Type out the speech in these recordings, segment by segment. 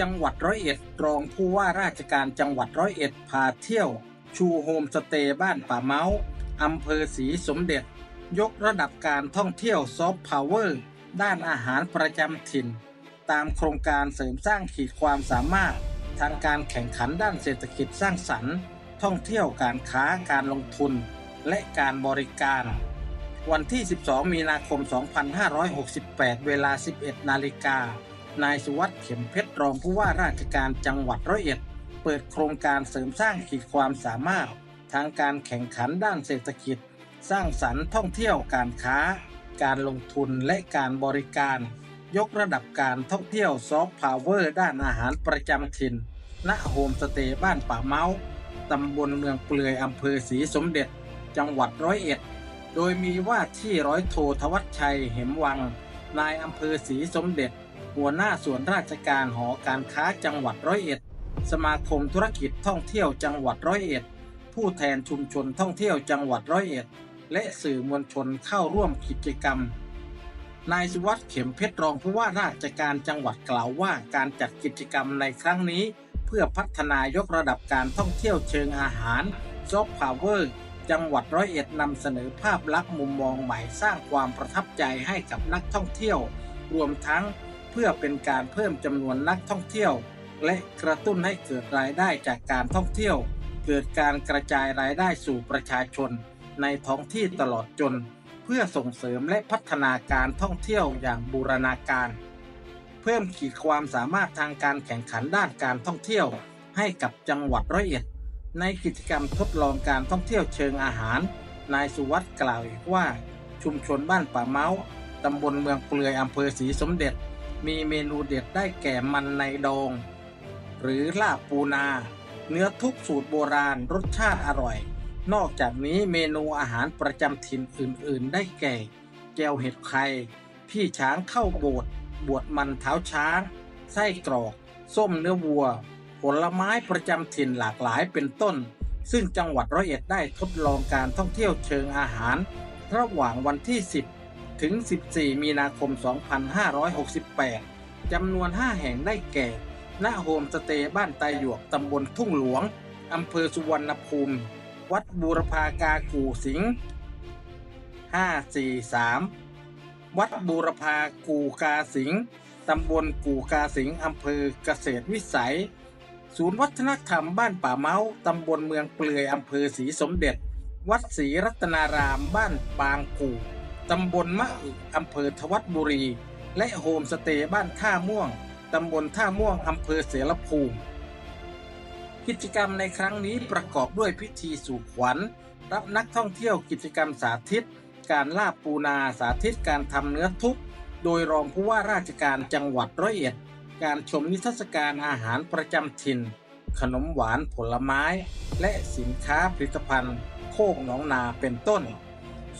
จังหวัดร้อยเอ็ดรองผู้ว่าราชการจังหวัดร้อยเอ็ดพาเที่ยว ชูโฮมสเตย์บ้านป่าเมาอำเภอศรีสมเด็จ ยกระดับการท่องเที่ยวซอฟต์พาวเวอร์ด้านอาหารประจำถิ่น ตามโครงการเสริมสร้างขีดความสามารถ ทางการแข่งขันด้านเศรษฐกิจสร้างสรรค์ ท่องเที่ยวการค้าการลงทุน และการบริการ วันที่ 12 มีนาคม 2568 เวลา 11 นาฬิกา นายสุวัสด์เข็มเพชรรองผู้ว่าราชการจังหวัดร้อยเอ็ด เปิดโครงการเสริมสร้างขีดความสามารถ ทางการแข่งขันด้านเศรษฐกิจ สร้างสรรค์ท่องเที่ยวการค้า การลงทุนและการบริการ ยกระดับการท่องเที่ยวซอฟต์พาวเวอร์ด้านอาหารประจำถิ่น ณโฮมสเตย์บ้านป่าเมาตำบลเมืองเปลือยอำเภอศรีสมเด็จ จังหวัดร้อยเอ็ด โดยมีว่าที่ร้อยโททวัชชัย เหมวัง นายอำเภอศรีสมเด็จ หัวหน้าส่วนราชการหอการค้าจังหวัดร้อยเอ็ด สมาคมธุรกิจท่องเที่ยวจังหวัดร้อยเอ็ด ผู้แทนชุมชนท่องเที่ยวจังหวัดร้อยเอ็ด และสื่อมวลชนเข้าร่วมกิจกรรม นายสุวัสด์เข็มเพชรรองผู้ว่าราชการจังหวัดกล่าวว่าการจัดกิจกรรมในครั้งนี้ เพื่อพัฒนายกระดับการท่องเที่ยวเชิงอาหารซอฟต์พาวเวอร์จังหวัดร้อยเอ็ดนำเสนอภาพลักษณ์มุมมองใหม่สร้างความประทับใจให้กับนักท่องเที่ยว รวมทั้ง เพื่อเป็นการเพิ่มจำนวนนักท่องเที่ยว และกระตุ้นให้เกิดรายได้จากการท่องเที่ยว เกิดการกระจายรายได้สู่ประชาชน ในท้องที่ตลอดจน เพื่อส่งเสริมและพัฒนาการท่องเที่ยวอย่างบูรณาการ เพิ่มขีดความสามารถทางการแข่งขันด้านการท่องเที่ยว ให้กับจังหวัดร้อยเอ็ด ในกิจกรรมทดลองการท่องเที่ยวเชิงอาหาร นายสุวัสด์กล่าวอีกว่า ชุมชนบ้านป่าเมาตำบลเมืองเปลือยอำเภอศรีสมเด็จ มีเมนูเด็ดได้แก่มันในดอง หรือลาบปูนา เนื้อทุบสูตรโบราณรสชาติอร่อย นอกจากนี้เมนูอาหารประจำถิ่นอื่น ๆ ได้แก่ แก้วเห็ดไข่พี่ช้างเข้าโบสถ์บวชมันเท้าช้าง ไส้กรอก ส้มเนื้อวัว ผลไม้ประจำถิ่นหลากหลายเป็นต้น ซึ่งจังหวัดร้อยเอ็ดได้ทดลองการท่องเที่ยวเชิงอาหาร ระหว่างวันที่ 10 ถึง 14 มีนาคม 2568 จำนวน 5 แห่งได้แก่ ณ โฮมสเตย์บ้านไตหยวก ตำบลทุ่งหลวง อำเภอสุวรรณภูมิ วัดบูรพากากูสิงห์543 วัดบูรพากูกาสิงห์ตำบลกูกาสิงห์อำเภอเกษตรวิสัย ศูนย์วัฒนธรรมบ้านป่าเมา ตำบลเมืองเปลือย อำเภอศรีสมเด็จ วัดศรีรัตนาราม บ้านปางกู่ ตำบลมะอึอำเภอทวัดบุรี และโฮมสเตย์บ้านท่าม่วง ตำบลท่าม่วงอำเภอเสรภูมิ กิจกรรมในครั้งนี้ประกอบด้วยพิธีสู่ขวัญ รับนักท่องเที่ยวกิจกรรมสาธิต การลาบปูนาสาธิตการทำเนื้อทุบโดยรองผู้ว่าราชการจังหวัดร้อยเอ็ด การชมนิทรรศการอาหารประจำถิ่น ขนมหวานผลไม้ และสินค้าผลิตภัณฑ์ โคกหนองนาเป็นต้น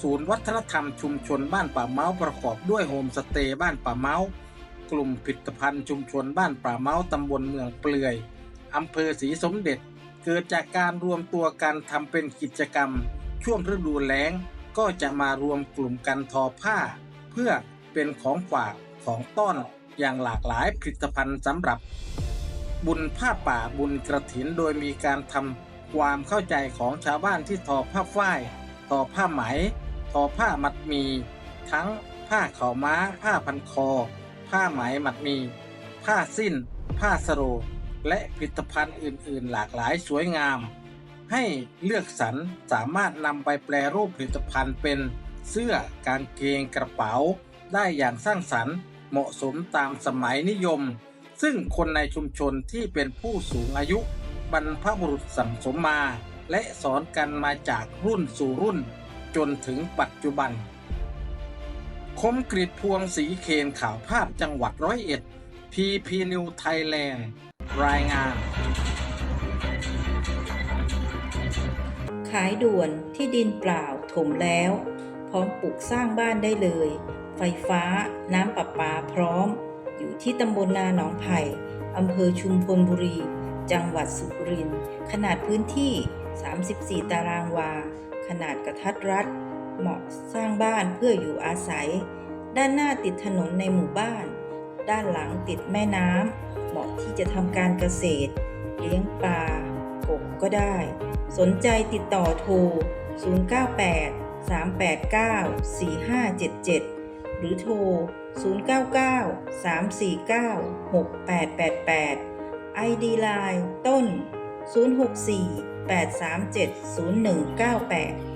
ศูนย์วัฒนธรรมชุมชนบ้านป่าเมาประกอบด้วยโฮมสเตย์บ้านป่าเมา กลุ่มผลิตภัณฑ์ชุมชนบ้านป่าเมาตำบลเมืองเปลือยอำเภอศรีสมเด็จ เกิดจากการรวมตัวกันทำเป็นกิจกรรม ช่วงฤดูแล้งก็จะมารวมกลุ่มกันทอผ้า เพื่อเป็นของฝากของต้อนอย่างหลากหลายผลิตภัณฑ์สำหรับ บุญผ้าป่าบุญกระถินโดยมีการทำความเข้าใจของชาวบ้านที่ทอผ้าฝ้าย ทอผ้าไหม ทอผ้ามัดมี ทั้งผ้าขาวม้า ผ้าพันคอ ผ้าไหมมัดมี ผ้าสิ้น ผ้าสโรงและผลิตภัณฑ์อื่น ๆ หลากหลายสวยงาม ให้เลือกสรรสามารถนำไปแปลรูปผลิตภัณฑ์เป็นเสื้อกางเกงกระเป๋า ได้อย่างสร้างสรรค์ เหมาะสมตามสมัยนิยม ซึ่งคนในชุมชนที่เป็นผู้สูงอายุบรรพบุรุษสั่งสมมา และสอนกันมาจากรุ่นสู่รุ่น จนถึงปัจจุบัน คมกริดพวงสีเคนข่าวภาพจังหวัดร้อยเอ็ด PP New Thailand รายงาน ขายด่วนที่ดินเปล่าถมแล้ว พร้อมปลูกสร้างบ้านได้เลย ไฟฟ้าน้ำประปาพร้อม อยู่ที่ตำบลนาหนองไผ่อำเภอชุมพลบุรี จังหวัดสุรินทร์ขนาดพื้นที่ 34 ตารางวา ขนาดกระทัดรัด เหมาะสร้างบ้านเพื่ออยู่อาศัย ด้านหน้าติดถนนในหมู่บ้าน ด้านหลังติดแม่น้ำ เหมาะที่จะทำการเกษตร เลี้ยงปลากบก็ได้ สนใจติดต่อโทร 098 389-4577 หรือโทร 099 349 6888 ID Line ต้น 064 837 0198